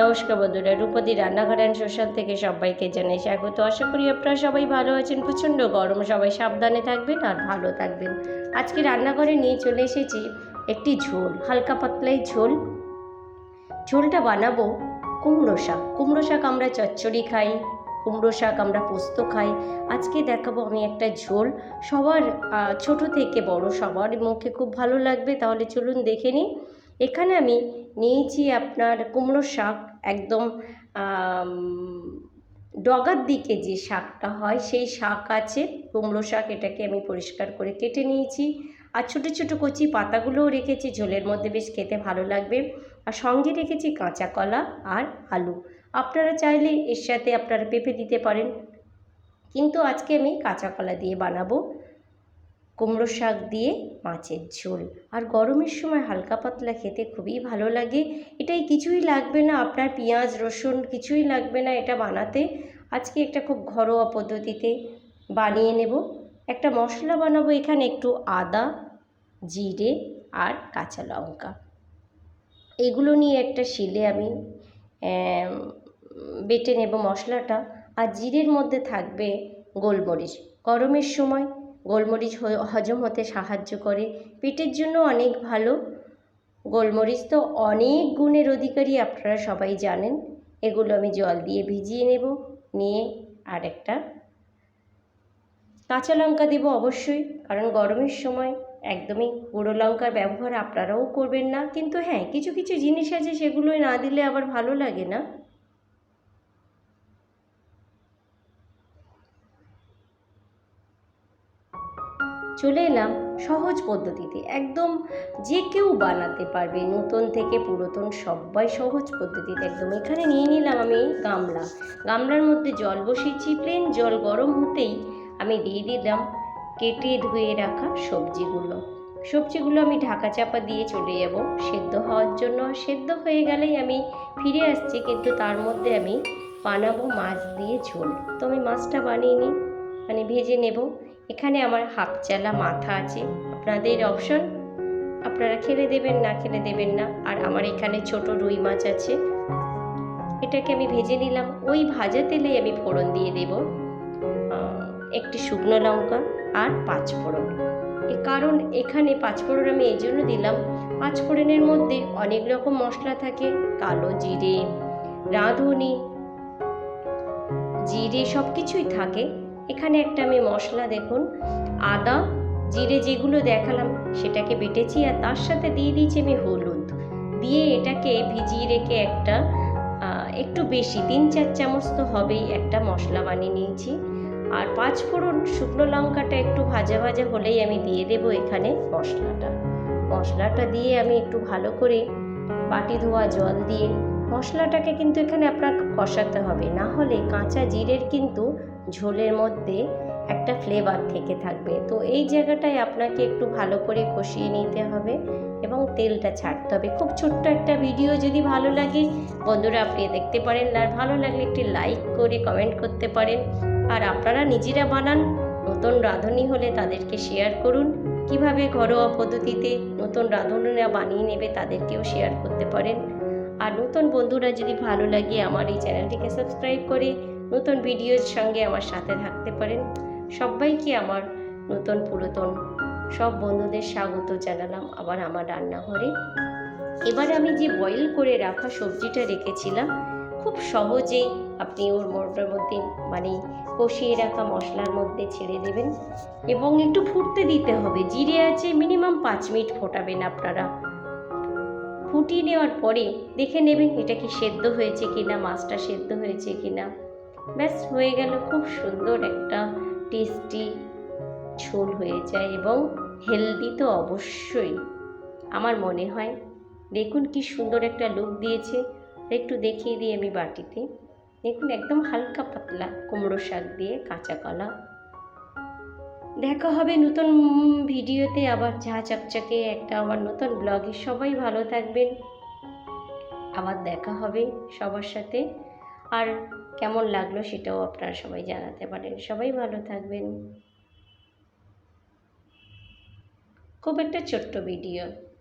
নমস্কার বন্ধুরা, রূপদী রান্নাঘর অ্যান্ড সোশ্যাল থেকে সবাইকে জানাই স্বাগত। আশা করি আপনারা সবাই ভালো আছেন, প্রচণ্ড গরম, সবাই সাবধানে থাকবেন আর ভালো থাকবেন। আজকে রান্নাঘরে নিয়ে চলে এসেছি একটি ঝোল, হালকা পাতলাই ঝোল। ঝোলটা বানাবো কুমড়ো শাক। কুমড়ো শাক আমরা চচ্চড়ি খাই, কুমড়ো শাক আমরা পোস্ত খাই। আজকে দেখাবো আমি একটা ঝোল, সবার ছোট থেকে বড়, সবার মুখে খুব ভালো লাগবে, তাহলে চলুন দেখে নিই। এখানে আমি নিয়েছি আপনার কুমড়ো শাক, একদম ডগার দিকে যে শাকটা হয় সেই শাক আছে। কুমড়ো শাক এটাকে আমি পরিষ্কার করে কেটে নিয়েছি। আর ছোটো ছোটো কচি পাতাগুলোও রেখেছি, ঝোলের মধ্যে বেশ খেতে ভালো লাগবে। আর সঙ্গে রেখেছি কাঁচা কলা আর আলু। আপনারা চাইলে এর সাথে আপনারা পেঁপে দিতে পারেন। কিন্তু আজকে আমি কাঁচা কলা দিয়ে বানাবো। কুমড়ো শাক দিয়ে মাছের ঝোল। আর গরমের সময় হালকা পাতলা খেতে খুবই ভালো লাগে। এটাই কিছুই লাগবে না, আপনার পেঁয়াজ, রসুন কিছুই লাগবে না এটা বানাতে। আজকে একটা খুব ঘরোয়া পদ্ধতিতে বানিয়ে নেব। একটা মশলা বানাবো এখানে একটু আদা, জিরে আর কাঁচা লঙ্কা। এগুলো নিয়ে একটা শিলে আমি বেটে নেব মশলাটা। আর জিরের মধ্যে থাকবে গোলমরিচ। গরমের সময় গোলমরিচ হজম হতে সাহায্য করে। পেটের জন্য অনেক ভালো। গোলমরিচ তো অনেক গুণের অধিকারী, আপনারা সবাই জানেন। এগুলো আমি জল দিয়ে ভিজিয়ে নেব। নিয়ে আর একটা কাঁচা লঙ্কা দেবো অবশ্যই, কারণ গরমের সময় একদমই গুঁড়ো লঙ্কার ব্যবহার আপনারাও করবেন না। কিন্তু হ্যাঁ কিছু কিছু জিনিস আছে, সেগুলোই না দিলে আবার ভালো লাগে না। চলে এলাম সহজ পদ্ধতিতে। একদম যে কেউ বানাতে পারবে নতুন থেকে পুরাতন সবাই সহজ পদ্ধতিতে। একদম এখানে নিয়ে নিলাম আমি গামলা। গামলার মধ্যে জল বসিয়েছি প্লেন জল গরম হতেই আমি দিয়ে দিলাম কেটে ধুয়ে রাখা সবজিগুলো। সবজিগুলো আমি ঢাকা চাপা দিয়ে চলে যাব সেদ্ধ হওয়ার জন্য। সেদ্ধ হয়ে গেলেই আমি ফিরে আসছি, কিন্তু তার মধ্যে আমি বানাবো মাছ দিয়ে ঝোল। তো আমি মাছটা বানিয়ে নিই। মানে ভেজে নেব। এখানে আমার হাফ চালা মাথা আছে। আপনাদের অপশন আপনারা খেলে দেবেন, না খেলে দেবেন না। আর আমার এখানে ছোট রুই মাছ আছে। এটাকে আমি ভেজে নিলাম। ওই ভাজা তেলে আমি ফোড়ন দিয়ে দেব। একটি শুকনো লঙ্কা আর পাঁচ ফোড়ন। কারণ এখানে পাঁচ ফোড়ন আমি এই জন্য দিলাম। পাঁচ ফোড়নের মধ্যে অনেক রকম মশলা থাকে। কালো জিরে, রাঁধুনি, জিরে সব কিছুই থাকে। এখানে একটা আমি মশলা দেখুন, আদা, জিরে যেগুলো দেখালাম, সেটাকে বেটেছি আর তার সাথে দিয়ে দিয়েছি আমি হলুদ। দিয়ে এটাকে ভিজিয়ে রেখে একটা একটু বেশি, তিন চার চামচ তো হবেই, একটা মশলা বানিয়ে নিয়েছি। আর পাঁচ ফোড়ন শুকনো লঙ্কাটা একটু ভাজা ভাজা হলেই আমি দিয়ে দেবো এখানে মশলাটা। মশলাটা দিয়ে আমি একটু ভালো করে বাটি ধোয়া জল দিয়ে মশলাটাকে কিন্তু এখানে আপনার কষাতে হবে। না হলে কাঁচা জিরের কিন্তু ঝোলের মধ্যে একটা ফ্লেভার থেকে থাকবে। তো এই জায়গাটায় আপনাকে একটু ভালো করে কষিয়ে নিতে হবে এবং তেলটা ছাড়তে হবে। খুব ছোট্ট একটা ভিডিও যদি ভালো লাগে, বন্ধুরা আপনি দেখতে পারেন আর ভালো লাগলে একটি লাইক করে কমেন্ট করতে পারেন। আর আপনারা নিজেরা বানান, নতুন রাঁধুনি হলে তাদেরকে শেয়ার করুন। কীভাবে ঘরোয়া পদ্ধতিতে নতুন রাঁধুনিরা বানিয়ে নেবে তাদেরকেও শেয়ার করতে পারেন। আর নতুন বন্ধুরা যদি ভালো লাগে আমার এই চ্যানেলটিকে সাবস্ক্রাইব করে নতুন ভিডিওর সঙ্গে আমার সাথে থাকতে পারেন। সবাইকে আমার নতুন পুরাতন সব বন্ধুদের স্বাগত জানালাম আবার আমার রান্নাঘরে। এবার আমি যে বয়েল করে রাখা সবজিটা রেখেছিলাম, খুব সহজেই আপনি ওর মোটার মধ্যে মানে কষিয়ে রাখা মশলার মধ্যে ছেড়ে দেবেন এবং একটু ফুটতে দিতে হবে। জিরে আছে মিনিমাম পাঁচ মিনিট ফোটাবেন আপনারা। ফুটিয়ে নেওয়ার পরে দেখে নেবেন এটা কি সেদ্ধ হয়েছে কি না মাছটা সেদ্ধ হয়েছে কি না ব্যাস, হয়ে গেল খুব সুন্দর একটা টেস্টি ঝোল হয়ে যায় এবং হেলদি তো অবশ্যই। আমার মনে হয়, দেখুন কি সুন্দর একটা লুক দিয়েছে। একটু দেখিয়ে দিই আমি বাটিতে। দেখুন, একদম হালকা পাতলা কুমড়ো শাক দিয়ে কাঁচা কলা। দেখা হবে নতুন ভিডিওতে আবার চা চকচকে একটা আমার নতুন ব্লগে। সবাই ভালো থাকবেন। আবার দেখা হবে সবার সাথে। আর কেমন লাগল সেটাও আপনারা সবাই জানাতে পারেন। সবাই ভালো থাকবেন। খুব একটা ছোট্ট ভিডিও।